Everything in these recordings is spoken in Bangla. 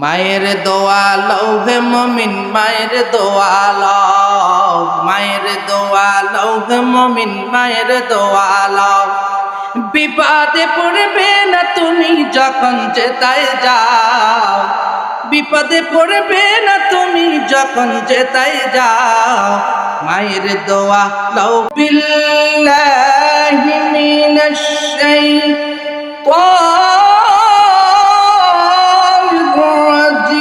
মায়ের দোয়া লও হে মমিন, মায়ের দোয়া লও। মায়ের দোয়া লও হে মমিন, মায়ের দোয়া লও। বিপদে পড়বে না তুমি যখন যেতায় যাও। বিপদে পড়বে না তুমি যখন যেতায় যাও। মায়ের দোয়া লও। বিল্লাহি মিনাশ শাইতানির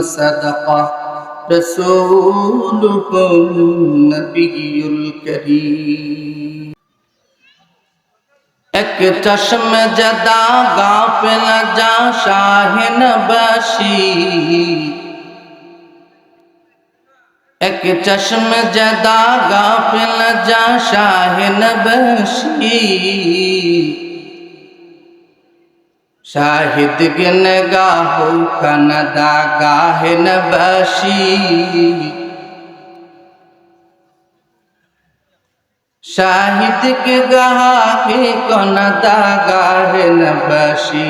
العظيم وصدق رسوله النبي الكريم এক চশম জদা গাফিল যা শাহিন বাসি এক চশম জদা গাফিল যা শাহিন বাসি শাহিদ গিন গাহু খানদা গাহেন বাসি শাহিদ কে গাহে কনদা গাহেন বাসি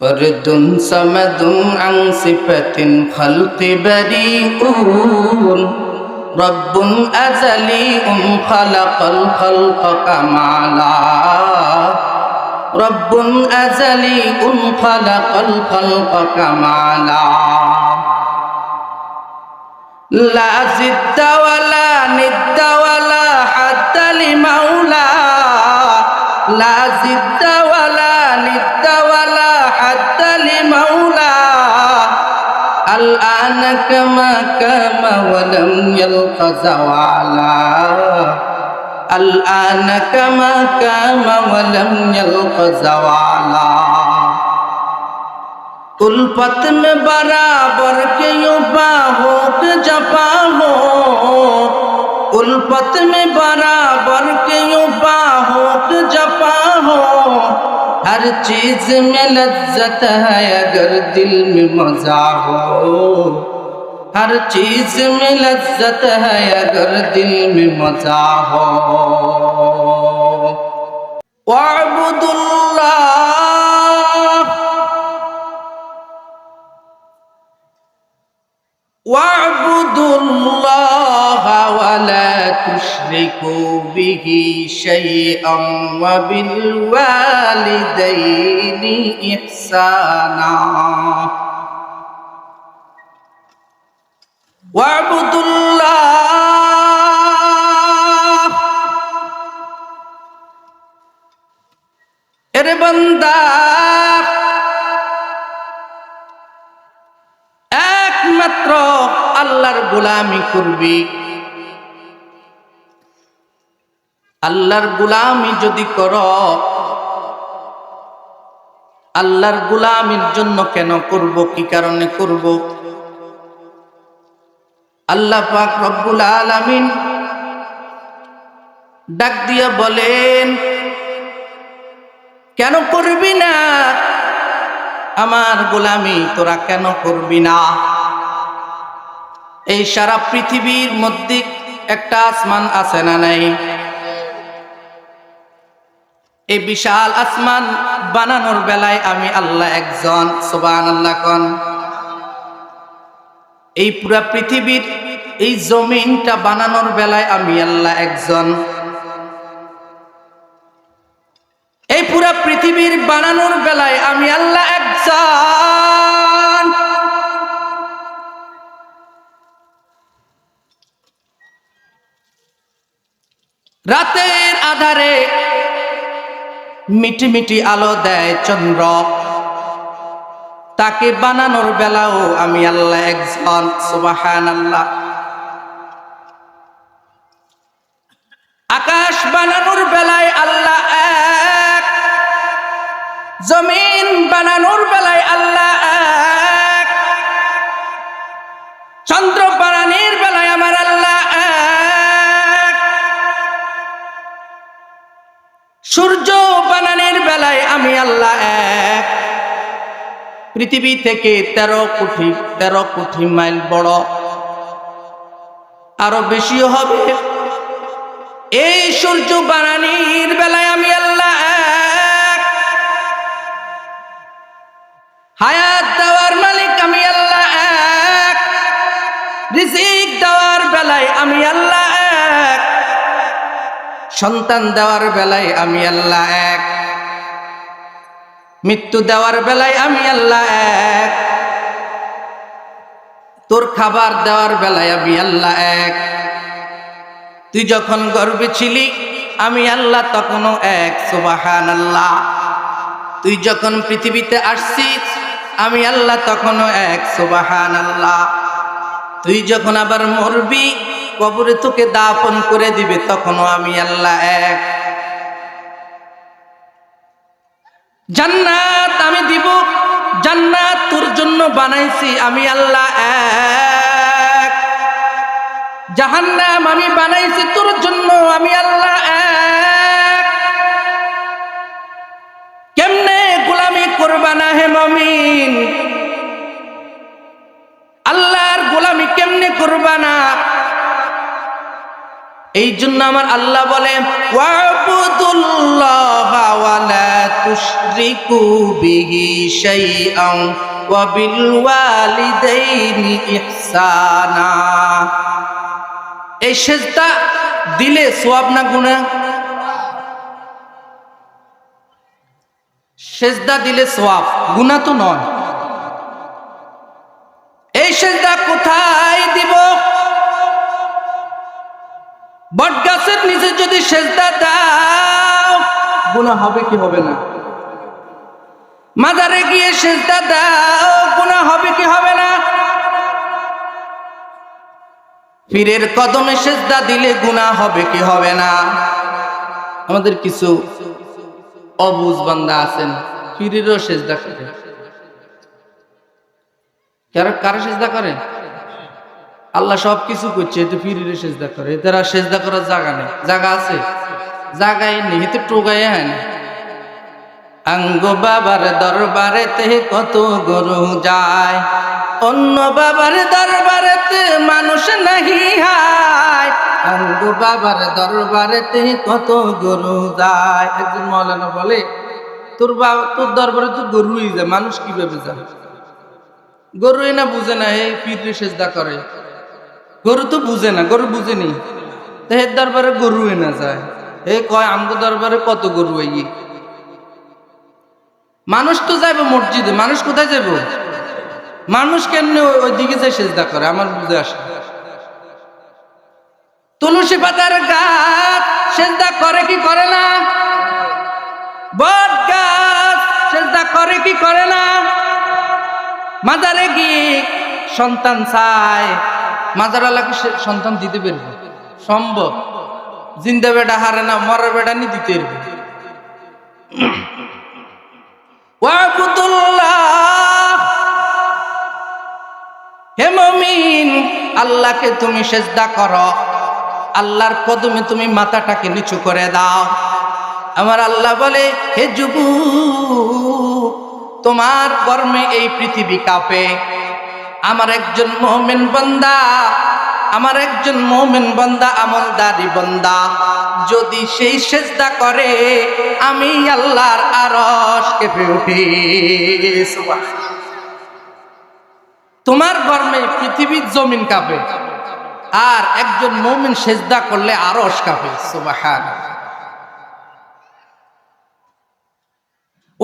পরদুন সমদুন আং সিফতিন খলতি বরিউন। رب أزلي خلق الخلق كمالا رب أزلي خلق الخلق كمالا لا زد ولا ند ولا حد لمولى. لا زد الآن كما كما ولم يلق زوالا الآن كما كما ولم يلق زوالا उल्फत में बराबर के युवा हो के जपा हो उल्फत में बराबर के युवा हो के जपा हो हर चीज में लज्जत है अगर दिल में मजा हो ہر چیز میں لذت ہے اگر دل میں مزہ ہو وعبد اللہ وعبد اللہ ولا تشركوا به شيئا وبالوالدين إحسانا একমাত্র আল্লাহর গোলামি করবি। আল্লাহর গোলামি যদি কর, আল্লাহর গোলামির জন্য কেন করব, কি কারণে করব? আল্লাহ পাক রব্বুল আলামিন ডাক দিয়া বলেন, কেন করবি না? আমার গোলামি তোরা কেন করবি না? এই সারা পৃথিবীর মধ্যে একটা আসমান আছে না নাই? এই বিশাল আসমান বানানোর বেলায় আমি আল্লাহ একজন সোবান আল্লাহ কন। এই পুরা পৃথিবীর এই জমিনটা বানানোর বেলায় আমি আল্লাহ একজন। এই পুরা পৃথিবীর বানানোর বেলায় আমি আল্লাহ একজন। রাতের আধারে মিটি মিটি আলো দেয় চন্দ্র। তাকে বানানোর বেলাও আমি আল্লাহ একজন সুবাহান আল্লাহ আকাশ বানানোর বেলায় আল্লাহ এক, জমিন বানানোর বেলায় আল্লাহ এক, চন্দ্র বানানির বেলায় আমার আল্লাহ এক। সূর্য বানানের বেলায় আমি আল্লাহ এক। পৃথিবী থেকে তেরো কোটি তেরো কোটি মাইল বড়। আরও বেশিও হবে। এই সূর্য বানানির বেলায় আমি আল্লাহ হায়াত দেওয়ার মালিক আমি আল্লাহ এক। রিজিক দেওয়ার বেলায় আমি আল্লাহ এক। সন্তান দেওয়ার বেলায় আমি আল্লাহ এক। মৃত্যু দেওয়ার বেলায় আমি আল্লাহ এক। তোর খাবার দেওয়ার বেলায় আমি আল্লাহ এক। তুই যখন গর্বে ছিলি, আমি আল্লাহ তখনও এক সুবাহান আল্লাহ তুই যখন পৃথিবীতে আসছিস, আমি আল্লাহ তখনও এক সুবাহান আল্লাহ তুই যখন আবার মরবি, কবরে তোকে দাপন করে দিবে, তখনও আমি আল্লাহ এক। জান্নাত আমি দিব, জান্নাত তোর জন্য বানাইছি আমি আল্লাহ এক। জাহান্নাম আমি বানাইছি তোর জন্য আমি আল্লাহ এক। কেমনে গোলামি করবা না হে মমিন? এই জন্য আমার আল্লাহ বলে দিলে সোয়াব না গুনাহ? সেজদা দিলে সোয়াব, গুনাহ তো নয়। এই সেজদা কোথায়? বট গাছের নিচে যদি সেজদা দাও, গুনাহ হবে কি হবে না? মাজারে গিয়ে সেজদা দাও, গুনাহ হবে কি হবে না? পীরের কদমে সেজদা দিলে গুনাহ হবে কি হবে না? আমাদের কিছু অবুজ বান্দা আছেন, পীরেরও সেজদা করে। কারও কারও সেজদা করে আল্লাহ সব কিছু করছে, এতে ফিরিয়ে সেজদা করে। তারা সেজদা করার জায়গা নেই। জায়গা আছে? জায়গায় নেই, এতে টোকাই হ্যাঁ আঙ্গ বাবার দরবারেতে কত গরু যায়, অন্য বাবার দরবারেতে মানুষ নাহি হায়। আঙ্গ বাবার দরবারেতে কত গরু যায়। একজন মৌলানা বলে, তোর বাবা, তোর দরবারে তো গরুই যায়, মানুষ কীভাবে যায় গরুই না বুঝে না, এই পীর সেজদা করে। গরু তো বুঝে না, গরু বুঝেনি তেহের দরবারে গরু না যায়। এ কয়, আমগো দরবারে কত গরু এই? মানুষ তো যাইব মসজিদে, মানুষ কোথায় যাব মানুষ কেমনে ওই- দিকে যে সেজদা করে, আমার বুঝে আসে তুলসী পাতার গাছ সেজদা করে কি করে না? বট গাছ সেজদা করে কি করে না? মাজারে গিয়ে সন্তান চায় মাজারালাকে আল্লাহকে সন্তান দিতে পারবে। সম্ভব। জিন্দা বেটা হারে না, মরার বেটা নি দিতে হে মমিন, আল্লাহকে তুমি সেজদা করো। আল্লাহর কদমে তুমি মাথাটাকে নিচু করে দাও। আমার আল্লাহ বলে, হে যুবু তোমার কর্মে এই পৃথিবী কাঁপে। আমার একজন মোমেন বন্দা, আমার একজন মোমেন বন্দা, আমলদারি বন্দা। যদি সেই সেজদা করে, আমি আল্লাহর আরস কেঁপে উঠি। তোমার গর্মে পৃথিবীর জমিন কাঁপে, আর একজন মৌমিন সেজদা করলে আরস কাঁপে।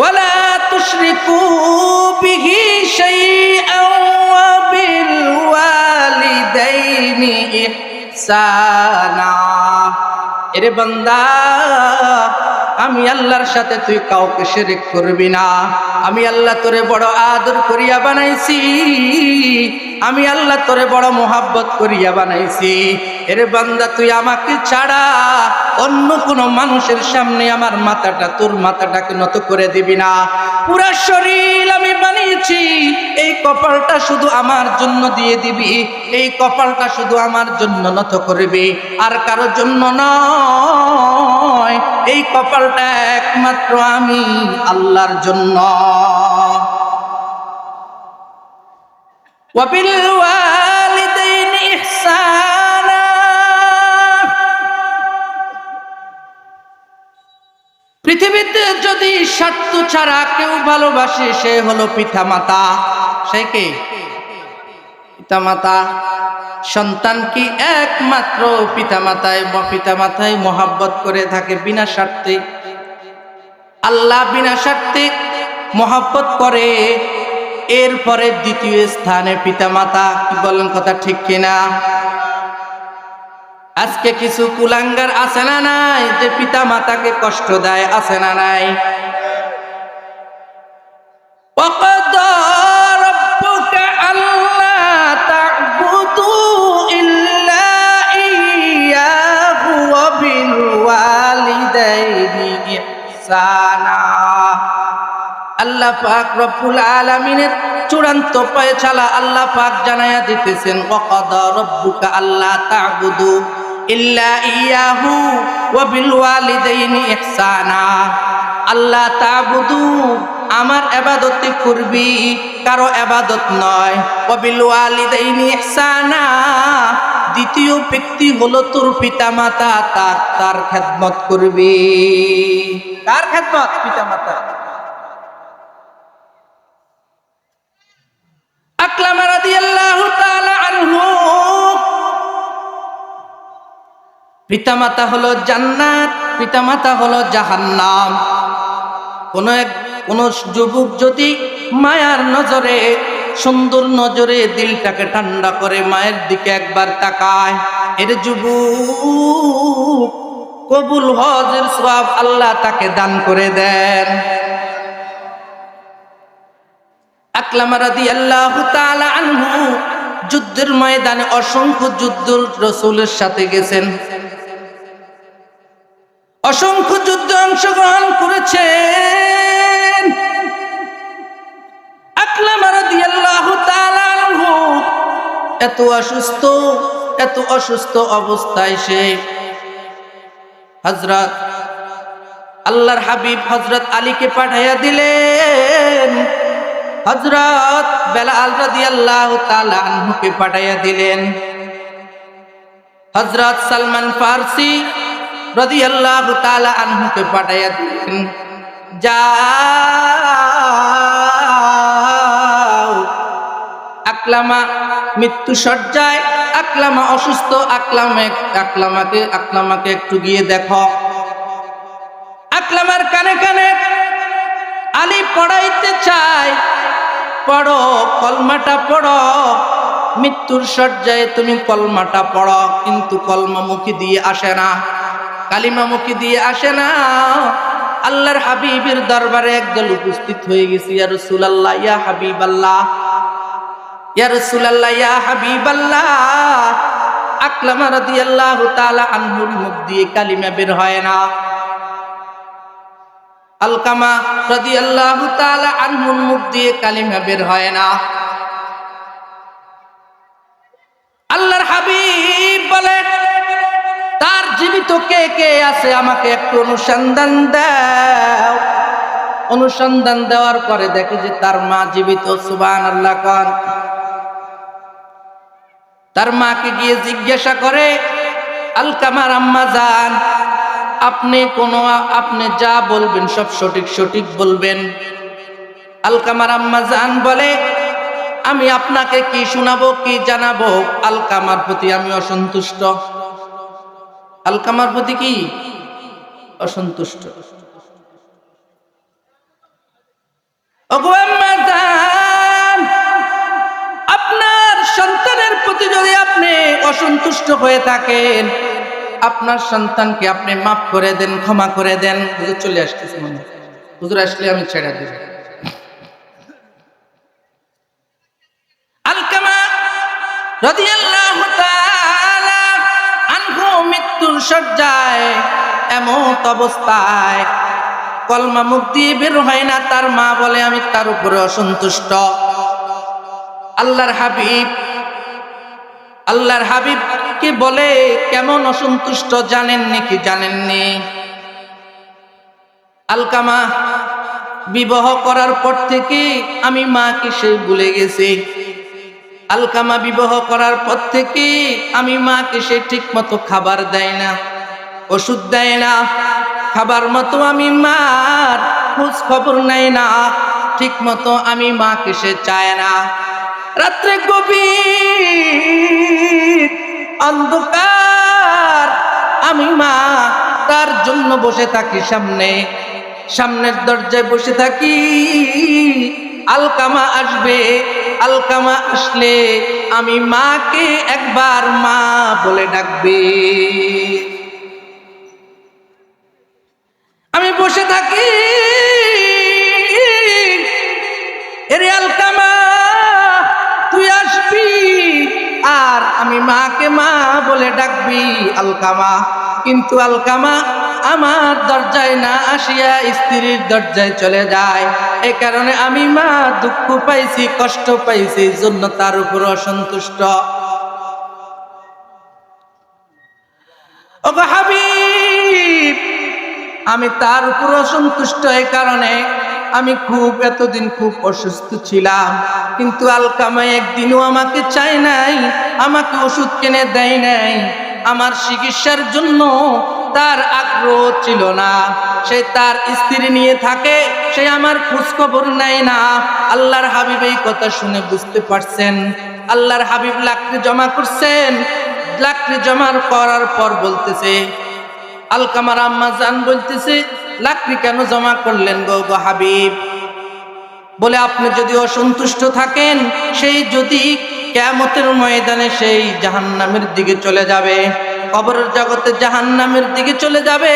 ওয়ালা তুশরিকু বিহি শাইআও ওয়া বিল ওয়ালিদাইনি ইহসানা। এরে বান্দা, আমি আল্লাহর সাথে তুই কাউকে শেরেক করবি না। আমি আল্লাহ তোরে বড় আদর করিয়া বানাইছি। আমি আল্লাহ তোরে বড় মোহাব্বত করিয়া বানাইছি। এরে বান্দা, তুই আমাকে ছাড়া অন্য কোনো মানুষের সামনে আমার মাথাটা, তোর মাথাটাকে নত করে দিবি না। পুরা শরীর আমি বানিয়েছি, এই কপালটা শুধু আমার জন্য দিয়ে দিবি, এই কপালটা শুধু আমার জন্য নত করবি। আর কারোর জন্য নয়, এই কপালটা একমাত্র আমি আল্লাহর জন্য। وبالوالدين إحسانا পৃথিবীতে যদি স্বার্থ ছাড়া কেউ ভালোবাসে সে হলো পিতা মাতা সে কে পিতা মাতা সন্তান কি একমাত্র পিতা মাতায় পিতা মাতায় মহাব্বত করে থাকে বিনা স্বার্থে আল্লাহ বিনা স্বার্থে মহাব্বত করে এরপরে দ্বিতীয় স্থানে পিতা মাতা কি বলেন কথা ঠিক কিনা? আজকে কিছু কুলাঙ্গার আছে না নাই যে পিতা মাতাকে কষ্ট দেয়, আছে না নাই? আল্লাহ পাক রব্বুল আলামিনের চূড়ান্ত পয়ছালা আল্লাহ পাক জানায়া দিতেছেন, ওয়াকাদা রব্বুকা আল্লাহ তা'বুদু ইল্লা ইয়াহু ওয়া বিল ওয়ালিদাইনি ইহসানা। আল্লাহ তা'বুদু, আমার ইবাদত করবি কারও ইবাদত নয়। ওয়া বিল ওয়ালিদাইনি ইহসানা। দ্বিতীয় ব্যক্তি হলো তোর পিতা মাতা তার তার খেদমত করবি। কার খেদমত? পিতা মাতা পিতামাতা হলো জান্নাত, পিতামাতা হলো জাহান্নাম। কোন এক, কোন যুবক যদি মায়ার নজরে, সুন্দর নজরে দিলটাকে ঠান্ডা করে মায়ের দিকে একবার তাকায়, এর যুবক কবুল হজের সব আল্লাহ তাকে দান করে দেন। যুদ্ধের ময়দানে অসংখ্য যুদ্ধ রসুলের সাথে গেছেন। অসংখ্য যুদ্ধে অংশগ্রহণ আনহু এত অসুস্থ এত অসুস্থ অবস্থায় সে হজরত আল্লাহর হাবিব হজরত আলীকে পাঠাইয়া দিলেন। হজরত বেলাল রাদিয়াল্লাহু তাআলা আনহুকে পাঠাইয়া দিলেন। হজরত সালমান ফারসি রাদিয়াল্লাহু তাআলা আনহুকে পাঠাইয়া দিলেন। যাও। আকলামা মৃত্যু সজ্জায় আকলামা অসুস্থ, আকলামে আকলামাকে আকলামাকে একটু গিয়ে দেখো। আকলামার কানে কানে আলী পড়াইতে চায় পড়ো, কলমাটা পড়ো। মৃত্যুর সজ্জায় তুমি কলমাটা পড়ো, কিন্তু কলমা মুখে দিয়ে আসে না। কালিমা মুখে দিয়ে আসে না। আল্লাহর হাবিবের দরবারে একদল উপস্থিত হয়ে গেছি, ইয়া রাসূলুল্লাহ, ইয়া হাবিবাল্লাহ, ইয়া রাসূলুল্লাহ, ইয়া হাবিবাল্লাহ। আকলামা রাদিয়াল্লাহু তাআলা আনহুর মুখ দিয়ে কালিমা বের হয় না। আলকামা রাদিয়াল্লাহু তাআলা আনহুর মুখ দিয়ে কালিমা বের হয় না। আল্লাহর হাবিব বলে, তার জীবিত কে কে আছে আমাকে একটু অনুসন্ধান দাও। অনুসন্ধান দেওয়ার পরে দেখে যে তার মা জীবিত সুবান আল্লাহ কন। তার মাকে গিয়ে জিজ্ঞাসা করে, আলকামার আম্মা যান আপনি কোনো, আপনি যা বলবেন সব সঠিক সঠিক বলবেন। আলকামার আম্মা জান বলে, আমি আপনাকে কি শোনাবো, কি জানাব? আলকামার প্রতি আমি অসন্তুষ্ট। আলকামার প্রতি কি? অসন্তুষ্ট। আপনার সন্তানের প্রতি যদি আপনি অসন্তুষ্ট হয়ে থাকেন আপনার সন্তানকে আপনি মাফ করে দেন, ক্ষমা করে দেন। হুজুর চলে আসতেছে মনে হুজুর আসলে আমি ছেড়ে দেব। মৃত্যুর অবস্থায় কলমা বের হয় না, তার মা বলে, আমি তার উপরে অসন্তুষ্ট। আল্লাহর হাবিব আল্লাহর হাবিব কে বলে, কেমন অসন্তুষ্ট জানেননি কি জানেননি? আলকামা বিবাহ করার পর থেকে আমি মাকে সে ভুলে গেছি। আলকামা বিবাহ করার পর থেকে আমি মাকে সে ঠিক মতো খাবার দেয় না, ওষুধ দেয় না, খাবার মতো আমি মার খোঁজ খবর নেয় না ঠিক মতো আমি মাকে সে চায় না। রাত্রে গভীর অন্ধকার। আমি মা, তার জন্য বসে থাকি সামনে। সামনের দরজায় বসে থাকি। আলকামা আসবে, আলকামা আসলে আমি মাকে একবার মা বলে ডাকবে। আমি বসে থাকি। এরে আলকামা আমি মাকে মা বলে ডাকবি, আলকামা। কিন্তু আলকামা আমার দরজায় না আসিয়া স্ত্রীর দরজায় চলে যায়। এই কারণে আমি মা দুঃখ পাইছি, কষ্ট পাইছি, জন্য তার উপর অসন্তুষ্ট। আমি তার উপর অসন্তুষ্ট এই কারণে আমি খুব, এতদিন খুব অসুস্থ ছিলাম। কিন্তু আলকামা একদিনও আমাকে চাই নাই, আমাকে ওষুধ কিনে দেয় নাই। আমার চিকিৎসার জন্য তার আগ্রহ ছিল না। সে তার স্ত্রী নিয়ে থাকে, সে আমার খোঁজ খবর নেয় না। আল্লাহর হাবিব এই কথা শুনে বুঝতে পারছেন। আল্লাহর হাবিব লাকড়ি জমা করছেন। লাকড়ি জমার করার পর বলতেছে, আলকামার আম্মা জান বলতেছে লাকড়ি কেন জমা করলেন গো হাবিব? বলে, আপনি যদি অসন্তুষ্ট থাকেন, সেই যদি কেমতের ময়দানে সেই জাহান্নামের দিকে চলে যাবে, কবরের জগতে জাহান্নামের দিকে চলে যাবে,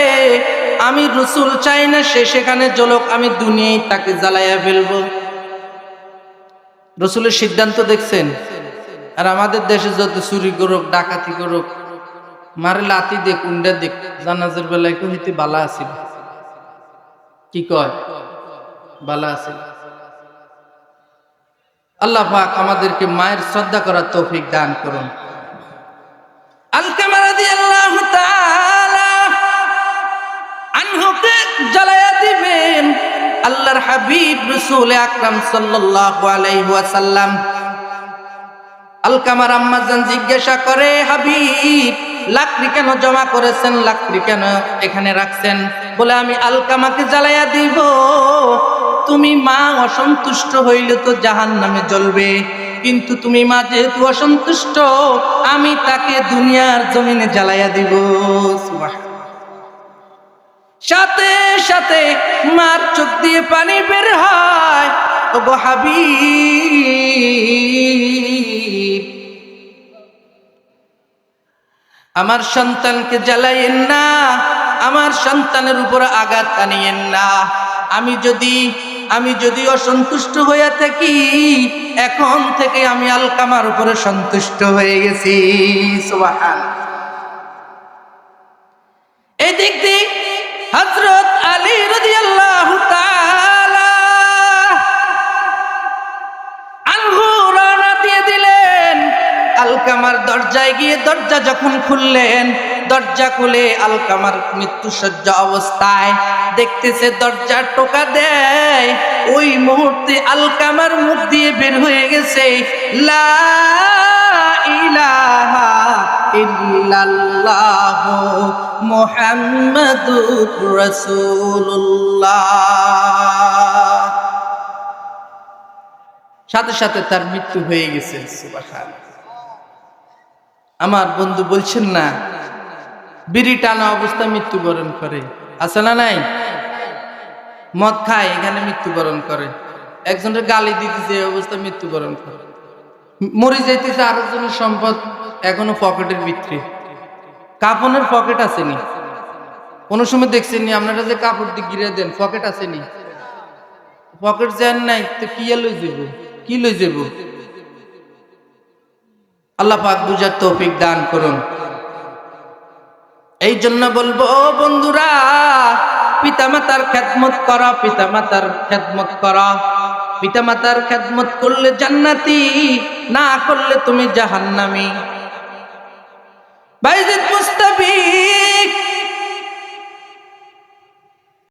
আমি রসুল চাই না, সে সেখানে জলক আমি দুনিয়ায় তাকে জ্বালাইয়া ফেলব। রসুলের সিদ্ধান্ত দেখছেন, আর আমাদের দেশে যত চুরি করুক, ডাকাতি করুক, মারে লাতি দেখ উন্ডা দেখ জানাজের বেলায় কেউ বালা আছিল। কি কয়? বালা আছিল আল্লাহ পাক আমাদেরকে মায়ের শ্রদ্ধা করার তৌফিক দান করুন। আল্লাহর হাবিব রাসূল আকরাম সাল্লাল্লাহু আলাইহি ওয়াসাল্লাম। আলকামার আম্মাজান জিজ্ঞাসা করে, হাবিব লাকড়ি কেন জমা করেছেন? লাকড়ি কেন এখানে রাখছেন? বলে, আমি আলকামাকে জ্বালাইয়া দিব। তুমি মা, অসন্তুষ্ট হইলে তো জাহান নামে জ্বলবে। কিন্তু তুমি মা যেহেতু অসন্তুষ্ট, আমি তাকে দুনিয়ার জমিনে জ্বালাইয়া দিব। সাথে সাথে মার চোখ দিয়ে পানি বের হয়। ও গো আমার সন্তানকে জ্বালাইয়েন না, আমার সন্তানের উপর আঘাত আনিয়েন না। আমি যদি আমি যদি অসন্তুষ্ট হইয়া থাকি, এখন থেকে আমি আলকামার উপরে সন্তুষ্ট হয়ে গেছি। এদিক দিয়ে হজরত আলী রাদিয়াল্লাহু তাআলা আলকামার দরজায় গিয়ে দরজা যখন খুললেন, দরজা খুলে আলকামার মৃত্যুসজ্জা অবস্থায় দেখতেছে দরজা টোকা দেয়। ওই মুহূর্তে আলকামার মুখ দিয়ে বের হয়ে গেছে সাথে সাথে তার মৃত্যু হয়ে গেছে, সুবহানাল্লাহ। আমার বন্ধু বলছেন না, বিড়ি টানা অবস্থা মৃত্যুবরণ করে। আছে না নাই? মদ খায়, এখানে মৃত্যুবরণ করে। একজনের গালি দিতেছে, এই অবস্থা মৃত্যুবরণ করে। মরে যাইতেছে আরেকজনের সম্পদ, এখনও পকেটের ভিতরে। কাপনের পকেট আসেনি। কোনো সময় দেখছেন আপনারা যে কাপড় দিয়ে গিরে দেন, পকেট আসেনি। পকেট যান নাই, তো কি লই যাব কি লই যাব আল্লাহ পাক বুঝার তৌফিক দান করুন। এই জন্য বলব, ও বন্ধুরা, পিতামাতার খেদমত করা, পিতামাতার খেদমত করা। পিতামাতার খেদমত করলে জান্নাতি, না করলে তুমি জাহান্নামি। বাইজিদ